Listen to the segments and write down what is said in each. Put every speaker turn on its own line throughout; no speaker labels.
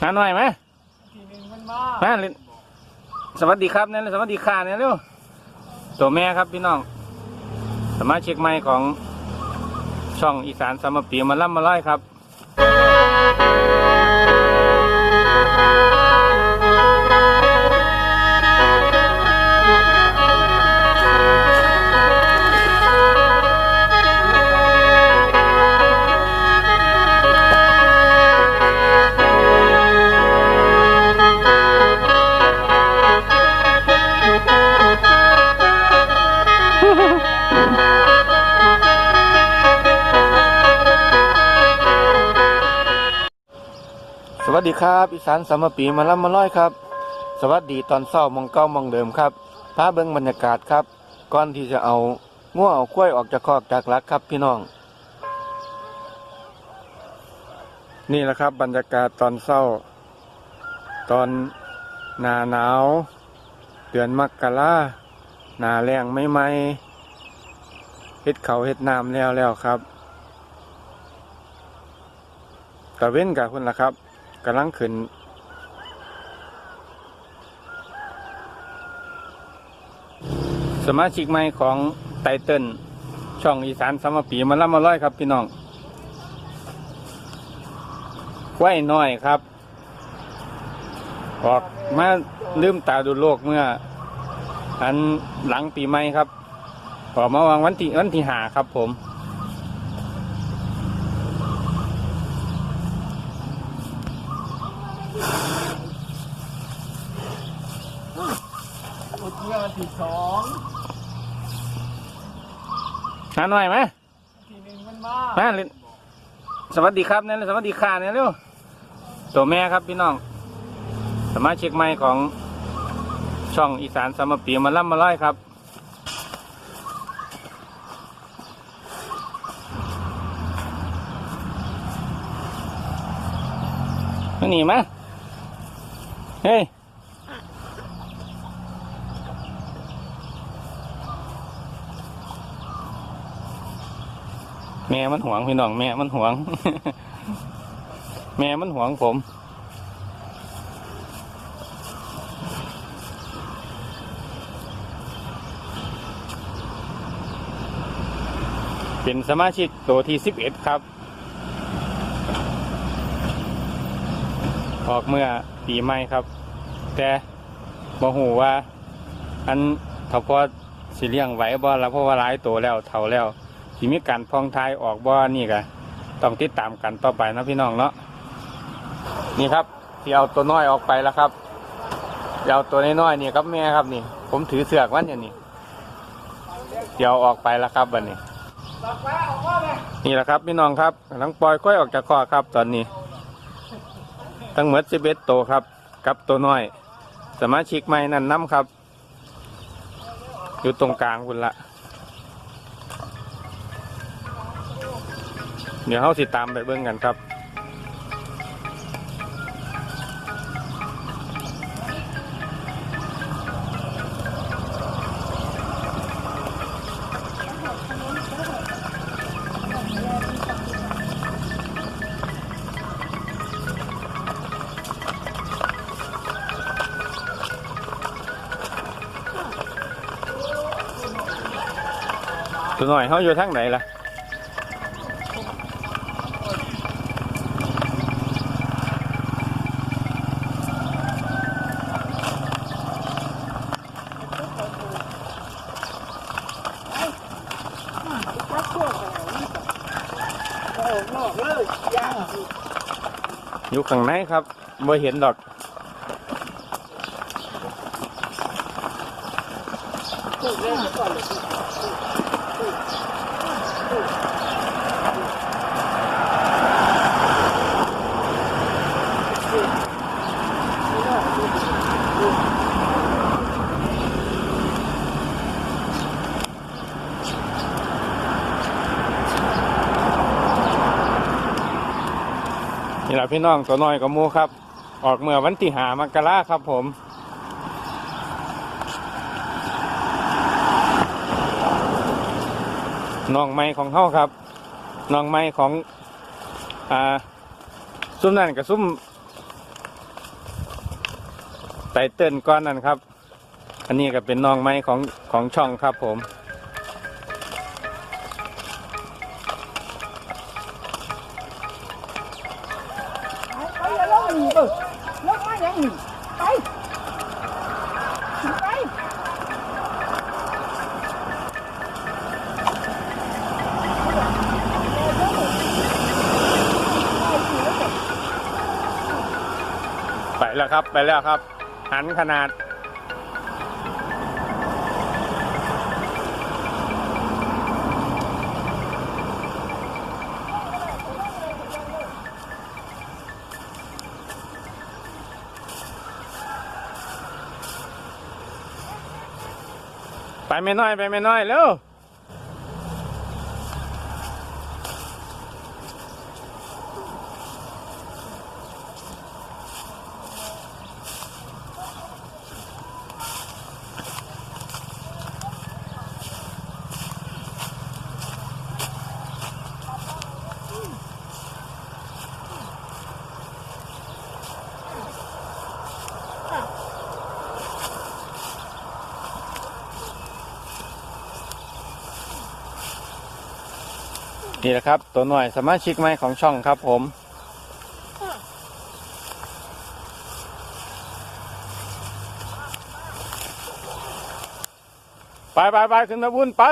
หาหน่อยไหม
ทีหนึ่งมันมา
มาเล่นสวัสดีครับเนี่ยสวัสดีค่ะเนี่ยเร็วตัวแม่ครับพี่น้องสมาชิกใหม่ของช่องอีสานสามปีมาล่ำมาไล่ครับ วัสดีครับอีสานสามปีมาล่ำมาไล่ครับ สวัสดีตอนเศร้ามองเก้ามองเดิมครับพาเบิ้งบรรยากาศครับ ก่อนที่จะเอาง่วเอากล้วยออกจากคอกจากลักครับพี่น้อง นี่แหละครับบรรยากาศตอนเศร้า ตอนหนาหนาว เดือนมกราหนาแรงไม่ไหมเฮ็ดเขาเฮ็ดน้ำแล้วแล้วครับตะเว้นกับคุณล่ะครับ กำลังขึ้น สมาชิกใหม่ของไตเติ้ลช่องอีสานสามปีมาล่ำมาร้อยครับพี่น้องไว้น้อยครับ ออกมาลืมตาดูโลกเมื่อ อันหลังปีใหม่ครับออกมาวางวันที่วันที่หาครับผม
อุดเมื่อวันที่สอง
หาหน่อยไหม
ทีหนึ่งมันมา
มาเล่นสวัสดีครับเนี่ยสวัสดีค่ะเนี่ยเร็วตัวแม่ครับพี่น้อง สมาชิกใหม่ของช่องอีสานสามปีมาล่ำมาไล่ครับมาหนีมาเฮ้ย แม่มันหวงพี่น้องแม่มันหวง แม่มันหวงผม เป็นสมาชิกตัวที่สิบเอ็ดครับ ออกเมื่อปีใหม่ครับ แต่บ่หูว่า อันถ้าพอสิเลี้ยงไหวบ่แล้วเพราะว่าหลายตัวแล้วเท่าแล้ว ที่มีการพองทายออกบ่อนี่กะต้องติดตามกันต่อไปนะพี่น้องเนาะนี่ครับที่เอาตัวน้อยออกไปแล้วครับเดี๋ยวเอาตัวน้อยๆนี่ครับแม่ครับนี่ ผมถือเสือกวันอย่างนี้เดี๋ยวออกไปแล้วครับวันนี้นี่แหละครับพี่น้องครับทั้งปล่อยค่อยออกจากคอครับ ตอนนี้ ทั้งหมดสิบเอ็ดตัวครับ กับตัวน้อย สมาชิกใหม่นั่นน้ำครับ อยู่ตรงกลางคุณละ เดี๋ยวเขาสิตามไปเบิ่งกันครับตัวหน่อยเขาอยู่ทางไหนล่ะ
ออกนอกเลยย่าง
อยู่ ข้างในครับไม่เห็นดอก
ถูกเล่นก่อนเลย
นี่แหละพี่น้องตัวน้อยกับมูครับ ออกเมื่อวันที่หามกราครับผมน้องไม้ของเขาครับน้องไม้ของอ่าซุ้มนั่นกับซุ้มไตเติ้ลก้อนนั่นครับ อันนี้ก็เป็นน้องไม้ของของช่องครับผม ครับไปแล้วครับ หันขนาด ไปไม่น้อย ไปไม่น้อยเร็ว นี่แหละครับ ตัวหน่วยสมาชิกใหม่ของช่องครับผม ไปไปไปขึ้นมาบุญไป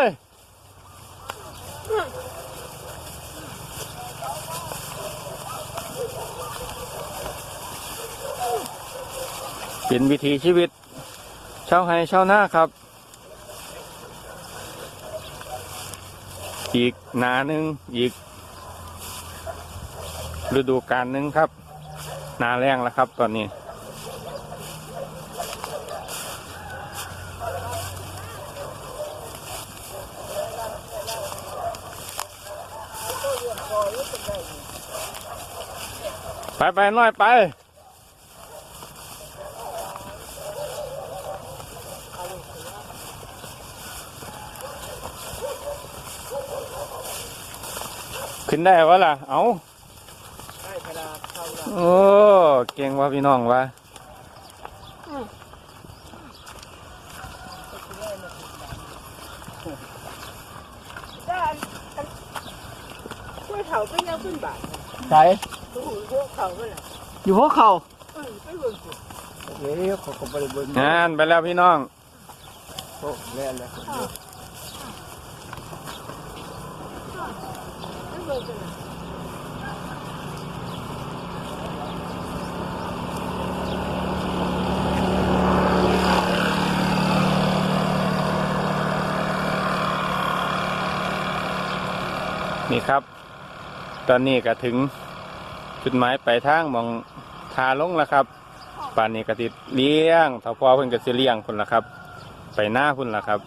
เป็นวิถีชีวิตชาวไร่ชาวนาครับ อีกนาหนึ่งอีก ฤดูกาลหนึ่งครับ นาแรงแล้วครับตอนนี้ ไปไปน้อยไป นได้วะล่ะ เอา
ได้กระดาษเข้าละ
โอ้ เก่งว่าพี่น้องวะ
ได้กล้วยเถาเป็นยังขึ้นบาท
ใช่
ตู้พวกเขาเป็นไร
อยู่หัวเข่า
เออไปเบิ่งสิ
เฮ้ยเขาก็บริบูรณ์
งานไปแล้วพี่น้อง
โอ้แม่นเลย
ไปเบิ่งสินะ
นี่ครับ ตอนนี้ก็ถึงจุดหมายปลายทางหมองทาลงแล้วครับ ป่านนี้ก็ติดเลี้ยงถ้าพอเพิ่นก็สิเลี้ยงพุ่นละครับ ไปหน้าพุ่นละครับ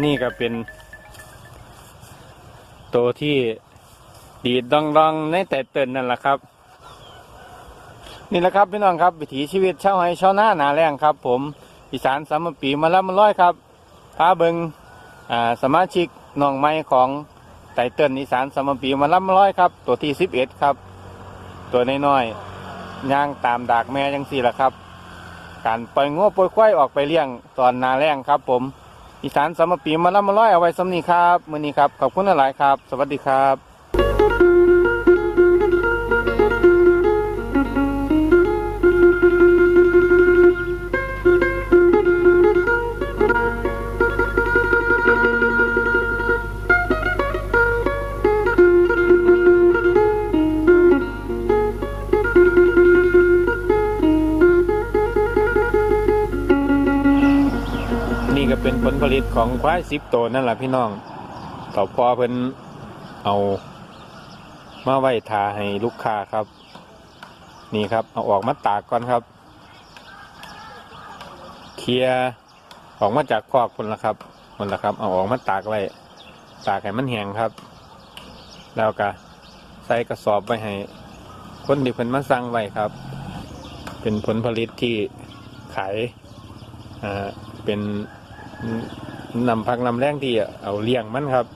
นนี้
ก็เป็น ตัวที่ดีดดองดองๆในแต่เตินนั่นแหละครับ นี่แหละครับพี่น้องครับ วิถีชีวิตชาวไร่ชาวนาหนาแรงครับ ผมอีสานสามปีมาแล้วมาร้อยครับพาเบิงอ่าสมาชิกน้องไม้ของไตเติ้ลอีสานสามปีมาแล้วมาร้อยครับ ตัวที่สิบเอ็ดครับ ตัวน้อยๆย่างตามดากแม่ยังสี่ละครับ การปล่อยงัวปล่อยควายออกไปเลี้ยงตอนนาแรงครับ ผม อีสานสามปีมาล้มาร้อยเอาไว้สำนีครับมือนี้ครับ ขอบคุณหลายครับ สวัสดีครับ ผลิตของควายสิบตัวนั่นแหละพี่น้องต่อพอเพิ่นเอามาไว้ทาให้ลูกค้าครับ นี่ครับ เอาออกมาตากก่อนครับ เคลียออกมาจากคอกคนละครับคนละครับ เอาออกมาตากไว้ตากให้มันแห้งครับ แล้วก็ใส่กระสอบไว้ให้คนที่เพิ่นมาสั่งไว้ครับ เป็นผลผลิตที่ขายอ่าเป็น นำพักนำแรงที่เอาเลี้ยงมันครับ